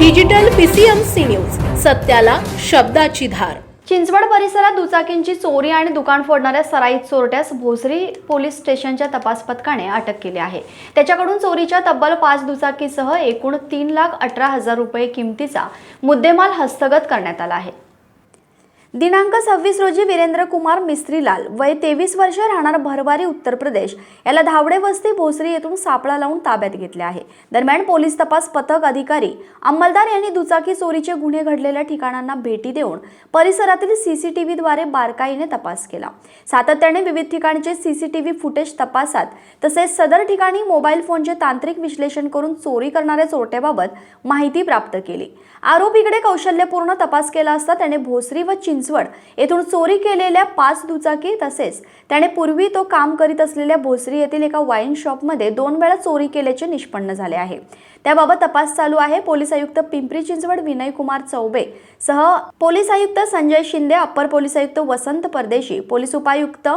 Digital PCMC news सत्याला शब्दाची धार. चिंचवड परिसरात दुचाकींची चोरी आणि दुकान फोडणाऱ्या सराईत चोरट्यास भोसरी पोलीस स्टेशनच्या तपास पथकाने अटक केली आहे. त्याच्याकडून चोरीच्या तब्बल पाच दुचाकीसह एकूण तीन लाख अठरा हजार रुपये किमतीचा मुद्देमाल हस्तगत करण्यात आला आहे. दिनांक सव्वीस रोजी वीरेंद्र कुमार मिस्त्रीलाल वय तेवीस वर्ष राहणार भरवारी उत्तर प्रदेश याला धावडे वस्ती भोसरी येथून सापळा लावून ताब्यात घेतले आहे. दरम्यान पोलीस तपास पथक अधिकारी अंमलदार यांनी दुचाकी चोरीचे गुन्हे घडलेल्या ठिकाणांना भेटी देऊन परिसरातील सीसीटीव्हीद्वारे बारकाईने तपास केला. सातत्याने विविध ठिकाणचे सीसीटीव्ही फुटेज तपासात तसेच सदर ठिकाणी मोबाईल फोनचे तांत्रिक विश्लेषण करून चोरी करणाऱ्या चोरट्याबाबत माहिती प्राप्त केली. आरोपीकडे कौशल्यपूर्ण तपास केला असता त्याने भोसरी व चिंचवड येथून चोरी केलेल्या पाच दुचाकी तसेच त्याने पूर्वी तो काम करीत असलेल्या भोसरी येथील एका वाईन शॉपमध्ये दोन वेळा चोरी केल्याचे निष्पन्न झाले आहे. त्याबाबत तपास चालू आहे. पोलीस आयुक्त पिंपरी चिंचवड विनय कुमार चौबे सह पोलीस आयुक्त संजय शिंदे अप्पर पोलीस आयुक्त वसंत परदेशी पोलीस उपायुक्त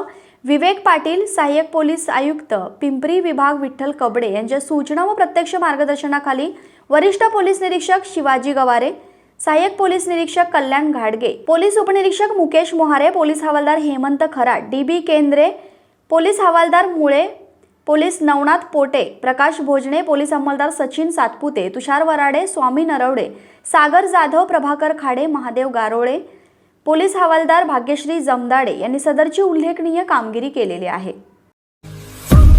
विवेक पाटील सहाय्यक पोलीस आयुक्त पिंपरी विभाग विठ्ठल कबडे यांच्या सूचना व प्रत्यक्ष मार्गदर्शनाखाली वरिष्ठ पोलीस निरीक्षक शिवाजी गवारे सहाय्यक पोलीस निरीक्षक कल्याण घाडगे पोलीस उपनिरीक्षक मुकेश मोहारे पोलीस हवालदार हेमंत खराट डी बी केंद्रे पोलीस हवालदार मुळे पोलीस नवनाथ पोटे प्रकाश भोजने पोलीस अंमलदार सचिन सातपुते तुषार वराडे स्वामी नरवडे सागर जाधव प्रभाकर खाडे महादेव गारोळे पोलीस हवालदार भाग्यश्री जमदाडे यांनी सदरची उल्लेखनीय कामगिरी केलेली आहे.